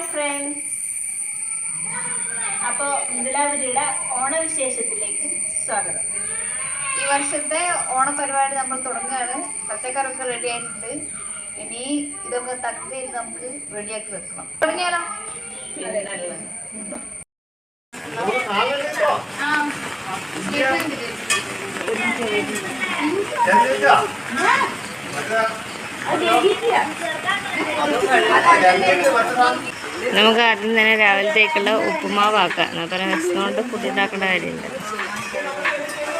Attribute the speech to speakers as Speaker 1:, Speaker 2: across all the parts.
Speaker 1: Hi friends അപ്പോൾ ഇന്ദിരാവതിയുടെ ഓണവിശേഷത്തിലേക്ക് സ്വാഗതം.
Speaker 2: ഈ വർഷത്തെ ഓണപരിപാടി നമ്മൾ തുടങ്ങുകയാണ്. പച്ചക്കറിയൊക്കെ റെഡി ആയിട്ടുണ്ട്. ഇനി ഇതൊക്കെ തട്ടി നമുക്ക് റെഡിയാക്കി വെക്കണം. തുടങ്ങിയാലോ? ആ.
Speaker 3: നമുക്ക് ആദ്യം തന്നെ രാവിലത്തേക്കുള്ള ഉപ്പുമാവാക്കാം എന്നാൽ തന്നെ പുതിയതാക്കേണ്ട ഫുഡ് ഉണ്ടാക്കേണ്ട കാര്യമില്ല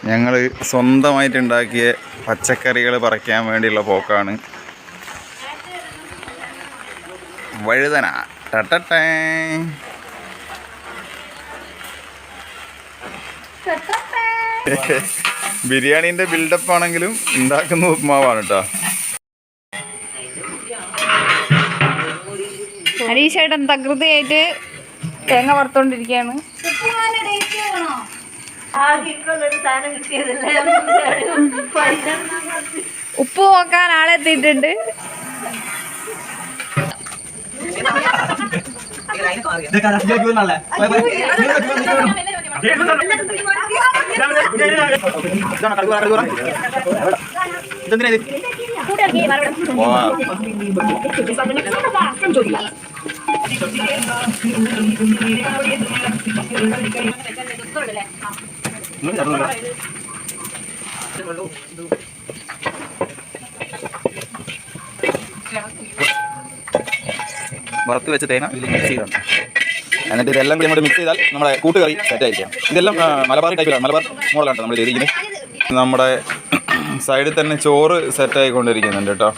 Speaker 4: ഞങ്ങൾ സ്വന്തമായിട്ട് ഉണ്ടാക്കിയ പച്ചക്കറികൾ പറിക്കാൻ വേണ്ടിയുള്ള പോക്കാണ്. വഴുതന. ടട്ടട്ടേ. ബിരിയാണീന്റെ ബിൽഡപ്പ് ആണെങ്കിലും ഉണ്ടാക്കുന്ന ഉപ്മാവാണ് കേട്ടോ
Speaker 2: ഹരീഷേട്ടൻ തകൃതിയായിട്ട് തേങ്ങ വറുത്തോണ്ടിരിക്കുകയാണ് ഉപ്പ് നോക്കാൻ ആളെത്തിയിട്ടുണ്ട്
Speaker 4: വറുത്ത് വെച്ച തേന ഇതിൽ മിക്സ് ചെയ്താണ് എന്നിട്ട് ഇതെല്ലാം കൂടി അങ്ങോട്ട് മിക്സ് ചെയ്താൽ നമ്മുടെ കൂട്ടുകറി സെറ്റ് ആയിരിക്കും. ഇതെല്ലാം മലബാർ ടൈപ്പിലാണ് മലബാർ മോഡലാണ് നമ്മൾ ചെയ്തിരിക്കുന്നത് നമ്മുടെ സൈഡിൽ തന്നെ ചോറ് സെറ്റ് ആയിക്കൊണ്ടിരിക്കുന്നുണ്ട് കേട്ടോ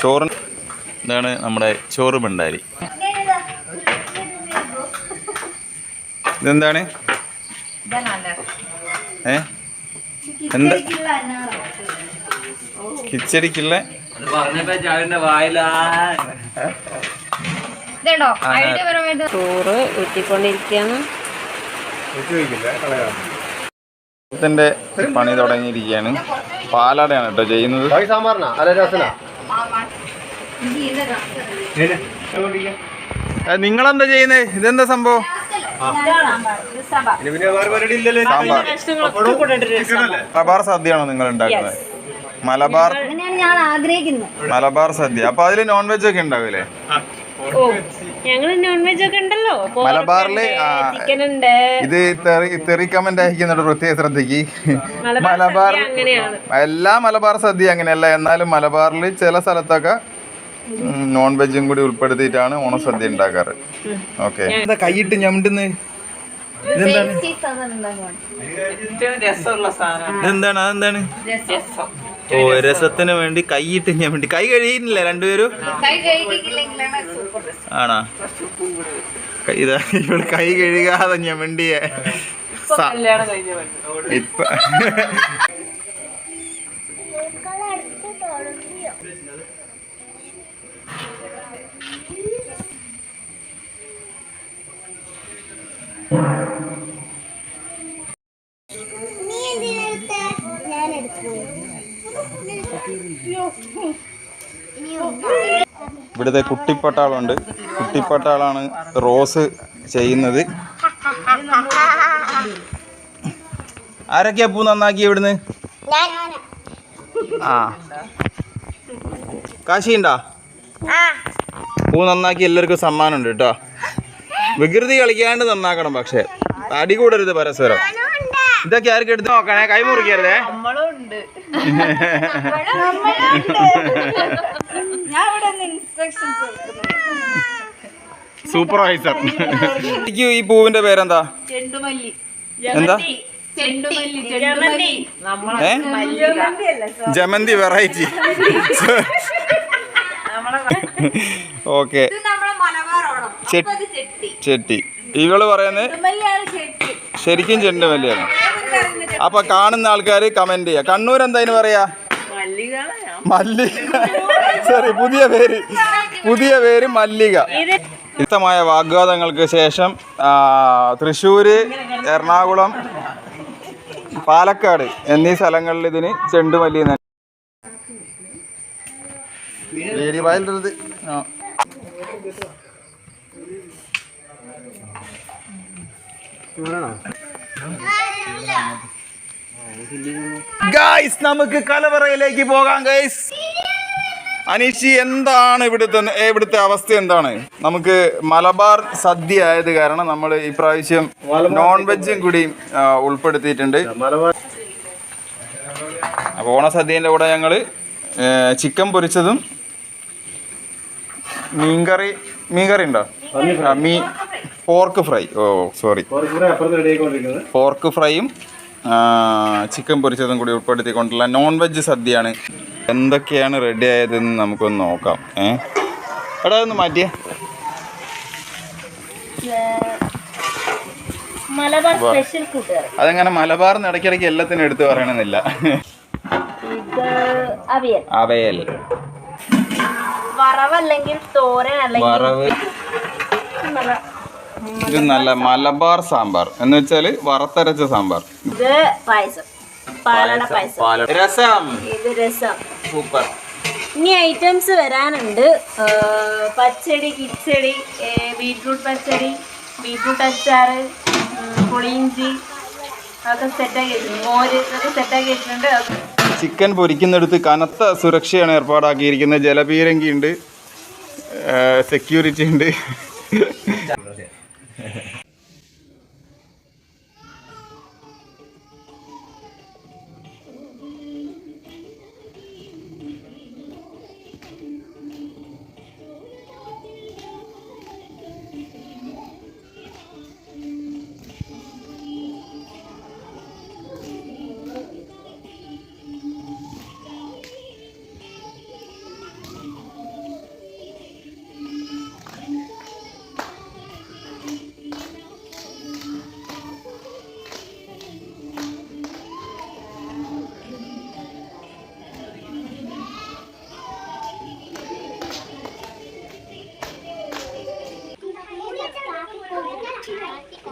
Speaker 4: ചോറ് ഇതാണ് നമ്മുടെ ചോറ് ഭണ്ഡാരി. ഇതെന്താണ്? ഏ? എന്താ? കിച്ചടിക്കുള്ള?
Speaker 3: ചോറ് ഊറ്റിക്കൊണ്ടിരിക്കുകയാണ്.
Speaker 4: ത്തിന്റെ പണി തുടങ്ങിയിരിക്കുകയാണ്. പാലാടയാണ് കേട്ടോ ചെയ്യുന്നത്. നിങ്ങളെന്താ ചെയ്യുന്നേ? ഇതെന്താ സംഭവം? മലബാർ സദ്യയാണോ നിങ്ങൾ ഉണ്ടാക്കുന്നത് മലബാർ
Speaker 1: അങ്ങനെയാണ് ഞാൻ ആഗ്രഹിക്കുന്നത്.
Speaker 4: മലബാർ സദ്യ. അപ്പൊ അതിൽ നോൺ വെജ് ഒക്കെ ഉണ്ടാവില്ലേ?
Speaker 3: ഓ ഞങ്ങൾ നോൺ വെജ് ഒക്കെ ഉണ്ടല്ലോ.
Speaker 4: മലബാറിൽ
Speaker 3: ചിക്കൻ ഉണ്ട്
Speaker 4: ഇത് തെറി കമന്റ് അയക്കുന്നുണ്ട് പ്രത്യേക ശ്രദ്ധയ്ക്ക്. മലബാർ
Speaker 3: അങ്ങനെയാണ്.
Speaker 4: എല്ലാ മലബാർ സദ്യ അങ്ങനെയല്ല. എന്നാലും മലബാറിൽ ചില സ്ഥലത്തൊക്കെ നോൺ വെജും കൂടി ഉൾപ്പെടുത്തിയിട്ടാണ് ഓണസദ്യ ഉണ്ടാക്കാറ്. ഓക്കെ. എന്താ കൈയിട്ട് ഞമിണ്ടുന്ന് ഇതെന്താണ്? ഇതെന്താണ്? അതെന്താണ്? ഓ രസത്തിന് വേണ്ടി കൈയിട്ട് ഞാൻ വേണ്ടി കൈ കഴിയുന്നില്ല രണ്ടുപേരും?
Speaker 2: കൈ കഴിക്കില്ലെങ്കിലാണ് സൂപ്പർ
Speaker 4: ആണാ? കൈ- ഇതാ ഇവൾ കൈ കഴുകാതെ ഞാൻ സ- ഇപ്പൊ. ഇവിടുത്തെ കുട്ടിപ്പട്ടാളുണ്ട്. കുട്ടിപ്പട്ടാളാണ് റോസ് ചെയ്യുന്നത്. ആരൊക്കെയാ പൂ നന്നാക്കി ഇവിടുന്ന്? ആ. കാശിയുണ്ടാ? പൂ നന്നാക്കി എല്ലാവർക്കും സമ്മാനമുണ്ട് കേട്ടോ. വികൃതി കളിക്കാണ്ട് നന്നാക്കണം പക്ഷെ. അടി കൂടരുത് പരസ്പരം. ഇതൊക്കെ ആർക്കും എടുത്ത് നോക്കണേ? കൈ മുറിക്കരുതേ.
Speaker 2: ഞാൻ ഇവിടെ ഇൻസ്ട്രക്ഷൻസ്
Speaker 4: സൂപ്പർവൈസർ ഈ പൂവിന്റെ പേരെന്താ?
Speaker 2: ചെണ്ടുമല്ലി.
Speaker 4: എന്താ? ജമന്തി വെറൈറ്റി. ഓക്കെ. ചെട്ടി ഇവൾ പറയുന്നത് ശരിക്കും ചെണ്ടുമല്ലിയാണ്. അപ്പൊ കാണുന്ന ആൾക്കാർ കമന്റ് ചെയ്യാം. കണ്ണൂർ എന്തായാലും പറയാ? മല്ലിക സോറി പുതിയ പേര്. പുതിയ പേര് മല്ലിക. വ്യക്തമായ വാഗ്വാദങ്ങൾക്ക് ശേഷം തൃശ്ശൂര് എറണാകുളം പാലക്കാട് എന്നീ സ്ഥലങ്ങളിൽ ഇതിന് ചെണ്ടുമല്ലി വീടി പായലിട്ടത് ആ. ഗൈസ് നമുക്ക് കലവറയിലേക്ക് പോകാം ഗൈസ് അനീഷി എന്താണ് ഇവിടുത്തെ ഇവിടുത്തെ അവസ്ഥ എന്താണ്? നമുക്ക് മലബാർ സദ്യ ആയത് കാരണം നമ്മൾ ഇപ്രാവശ്യം നോൺ വെജും കൂടി ഉൾപ്പെടുത്തിയിട്ടുണ്ട്. അപ്പോൾ ഓണസദ്യന്റെ കൂടെ ഞങ്ങൾ ചിക്കൻ പൊരിച്ചതും മീൻകറി മീൻകറി ഉണ്ടോ? മീൻ മീ പോർക്ക് ഫ്രൈ. ഓ സോറി. പോർക്ക് ഫ്രൈയും ചിക്കൻ പൊരിച്ചതും കൂടി ഉൾപ്പെടുത്തിക്കൊണ്ടുള്ള നോൺ വെജ് സദ്യയാണ്. എന്തൊക്കെയാണ് റെഡി ആയതെന്ന് നമുക്കൊന്ന് നോക്കാം. ഏ? എടാ ഒന്ന് മാറ്റിയേ.
Speaker 1: മലബാർ സ്പെഷ്യൽ കൂട്ടുകറി
Speaker 4: അതങ്ങനെ മലബാറിന് ഇടയ്ക്കിടയ്ക്ക് എല്ലാത്തിനും എടുത്തു പറയണമെന്നില്ല.
Speaker 1: അവയൽ. വറവല്ലെങ്കിൽ തോരൻ അല്ലെങ്കിൽ
Speaker 4: വറവ്.
Speaker 1: നല്ല-
Speaker 4: ഇത് നല്ല മലബാർ സാമ്പാർ. എന്ന് വെച്ചാൽ വറുത്തരച്ച സാമ്പാർ.
Speaker 1: ഇത് പായസം. പാലട പായസം
Speaker 4: രസം.
Speaker 1: ഇത് രസം.
Speaker 4: സൂപ്പർ.
Speaker 1: ഇനി ഐറ്റംസ് വരാനുണ്ട്. പച്ചടി കിച്ചടി ബീട്രൂട്ട് പച്ചടി ബീട്രൂട്ട് അച്ചാർ പുളിയിഞ്ചി അതൊക്കെ സെറ്റാക്കി മോര് ഇതൊക്കെ സെറ്റാക്കി വെച്ചിട്ടുണ്ട്.
Speaker 4: ചിക്കൻ പൊരിക്കുന്നിടത്ത് കനത്ത സുരക്ഷയാണ് ഏർപ്പാടാക്കിയിരിക്കുന്നത്. ജലപീരങ്കി ഉണ്ട്. സെക്യൂരിറ്റി ഉണ്ട്.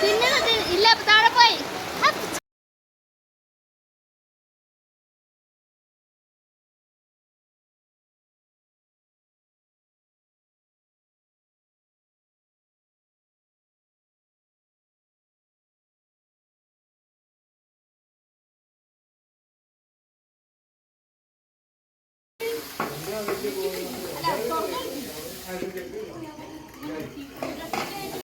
Speaker 5: പിന്നെ ഇല്ല പോയി. അല്ല തുറന്നു